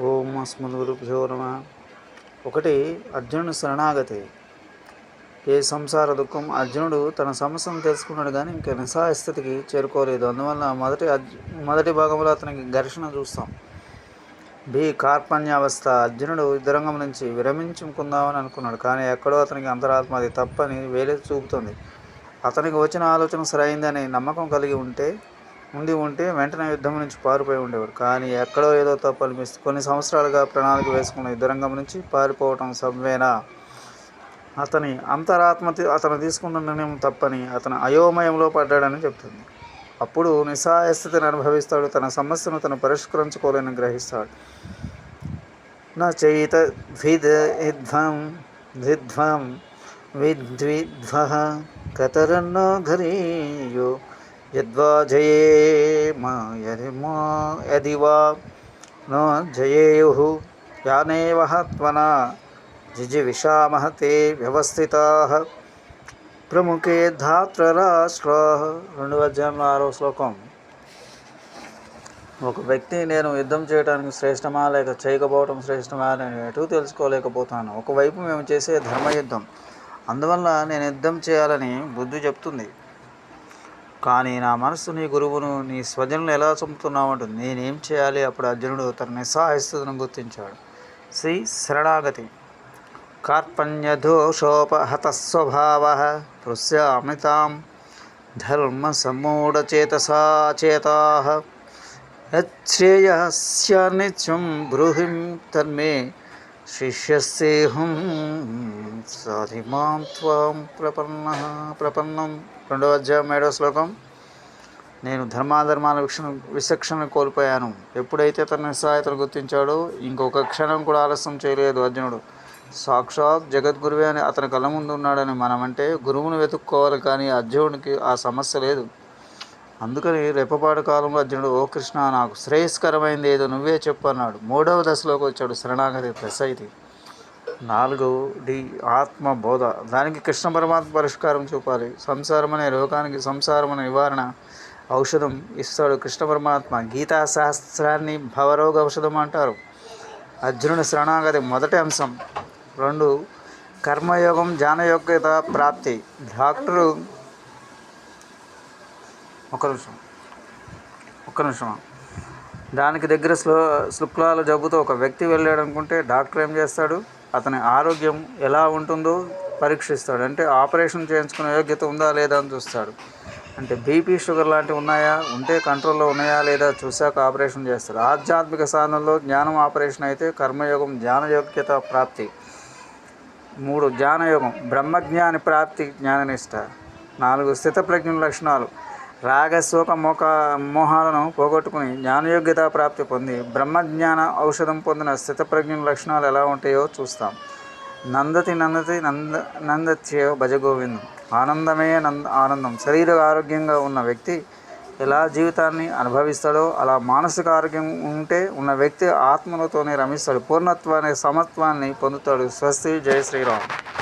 ఓం అస్మద్గురుభ్యో నమ. ఒకటి అర్జునుడు శరణాగతి. ఏ సంసార దుఃఖం అర్జునుడు తన సమస్యను తెలుసుకున్నాడు కానీ ఇంకా నిస్సహాయ స్థితికి చేరుకోలేదు. అందువల్ల మొదటి అర్జు మొదటి భాగంలో అతనికి ఘర్షణ చూస్తాం. బి కార్పణ్యావస్థ. అర్జునుడు యుద్ధరంగం నుంచి విరమించుకుందామని అనుకున్నాడు కానీ ఎక్కడో అతనికి అంతరాత్మ అది తప్పని వేలెత్తి చూపుతుంది. అతనికి వచ్చిన ఆలోచన సరైందని నమ్మకం కలిగి ఉంటే ఉండి ఉంటే వెంటనే యుద్ధం నుంచి పారిపోయి ఉండేవాడు. కానీ ఎక్కడో ఏదో తప్పు అనిపిస్తుంది. కొన్ని సంవత్సరాలుగా ప్రణాళిక వేసుకున్న యుద్ధరంగం నుంచి పారిపోవటం సవ్వేనా? అతని అంతరాత్మ అతను తీసుకున్న నిర్ణయం తప్పని అతను అయోమయంలో పడ్డాడని చెప్తుంది. అప్పుడు నిస్సాయస్థితిని అనుభవిస్తాడు. తన సమస్యను తను పరిష్కరించుకోలేని గ్రహిస్తాడు. నా చైత విధ్వం విధ్వం విద్విధ్వ కతరన్నో ఘరీయో యద్వా జయే యది వా నో జయేయు యానేవ హత్వనా జిజివిషామహతే వ్యవస్థితా ప్రముఖే ధాత్రరాష్ట్ర రెండు అధ్యాయంలో ఆరో శ్లోకం। ఒక వ్యక్తి నేను యుద్ధం చేయడానికి శ్రేష్టమా లేక చేయకపోవడం శ్రేష్టమా అని ఎటు తెలుసుకోలేకపోతాను. ఒకవైపు మేము చేసే ధర్మయుద్ధం. అందువల్ల నేను యుద్ధం చేయాలని బుద్ధి చెప్తుంది. కానీ నా మనస్సు నీ గురువును నీ స్వజనులు ఎలా చంపుతున్నావంటుంది నేనేం చేయాలి? అప్పుడు అర్జునుడు తన నిస్సహాయస్థితిని గుర్తించాడు. శ్రీ శరణాగతి. కార్పణ్యదోషోపహతస్వభావ పృశ్యామితాం ధర్మ చేతా యచ్ఛ్రేయస్య నిత్యం బ్రూహిం తన్మే శిష్యస్సేహం సాధిమాం త్వాం ప్రపన్న ప్రపన్నం. రెండవ అధ్యాయం ఏడవ శ్లోకం. నేను ధర్మాధర్మాల విక్షణ విచక్షణ కోల్పోయాను. ఎప్పుడైతే తన నిస్సహాయతను గుర్తించాడో ఇంకొక క్షణం కూడా ఆలస్యం చేయలేదు అర్జునుడు. సాక్షాత్ జగద్గురువే అని అతని కళ్ళ ముందు ఉన్నాడని మనమంటే గురువును వెతుక్కోవాలి కానీ అర్జునుడికి ఆ సమస్య లేదు. అందుకని రెప్పపాటు కాలంలో అర్జునుడు ఓ కృష్ణ నాకు శ్రేయస్కరమైంది ఏదో నువ్వే చెప్పు అన్నాడు. మూడవ దశలోకి వచ్చాడు శరణాగతి దశ ఇది నాలుగు డి ఆత్మ బోధ దానికి కృష్ణ పరమాత్మ పరిష్కారం చూపాలి. సంసారం అనే రోగానికి సంసారం అనే నివారణ ఔషధం ఇస్తాడు కృష్ణ పరమాత్మ. గీతా శాస్త్రాన్ని భవరోగ ఔషధం అంటారు. అర్జునుడి శరణాగతి మొదటి అంశం. రెండు కర్మయోగం జానయోగ్యత ప్రాప్తి. డాక్టరు ఒక నిమిషం. ఒక్క నిమిషం. దానికి దగ్గర స్లో శుక్లాల జబ్బుతో ఒక వ్యక్తి వెళ్ళాడు అనుకుంటే డాక్టర్ ఏం చేస్తాడు? అతని ఆరోగ్యం ఎలా ఉంటుందో పరీక్షిస్తాడు. అంటే ఆపరేషన్ చేయించుకునే యోగ్యత ఉందా లేదా అని చూస్తాడు. అంటే బీపీ షుగర్ లాంటివి ఉన్నాయా? ఉంటే కంట్రోల్లో ఉన్నాయా లేదా చూశాక ఆపరేషన్ చేస్తాడు. ఆధ్యాత్మిక సాధనలో జ్ఞానం ఆపరేషన్ అయితే కర్మయోగం జ్ఞానయోగ్యత ప్రాప్తి. మూడు జ్ఞానయోగం. బ్రహ్మజ్ఞాని ప్రాప్తి జ్ఞాననిష్ట. నాలుగు స్థితప్రజ్ఞ లక్షణాలు. రాగశోక మోక మోహాలను పోగొట్టుకుని జ్ఞానయోగ్యత ప్రాప్తి పొంది బ్రహ్మజ్ఞాన ఔషధం పొందిన స్థితప్రజ్ఞ లక్షణాలు ఎలా ఉంటాయో చూస్తాం. నందతి నందతి నంద నందత్యో భజగోవిందం. ఆనందమే నంద ఆనందం. శరీర ఆరోగ్యంగా ఉన్న వ్యక్తి ఎలా జీవితాన్ని అనుభవిస్తాడో అలా మానసిక ఆరోగ్యం ఉంటే ఉన్న వ్యక్తి ఆత్మలతోనే రమిస్తాడు. పూర్ణత్వాన్ని సమత్వాన్ని పొందుతాడు స్వస్తి జయ శ్రీరామ్.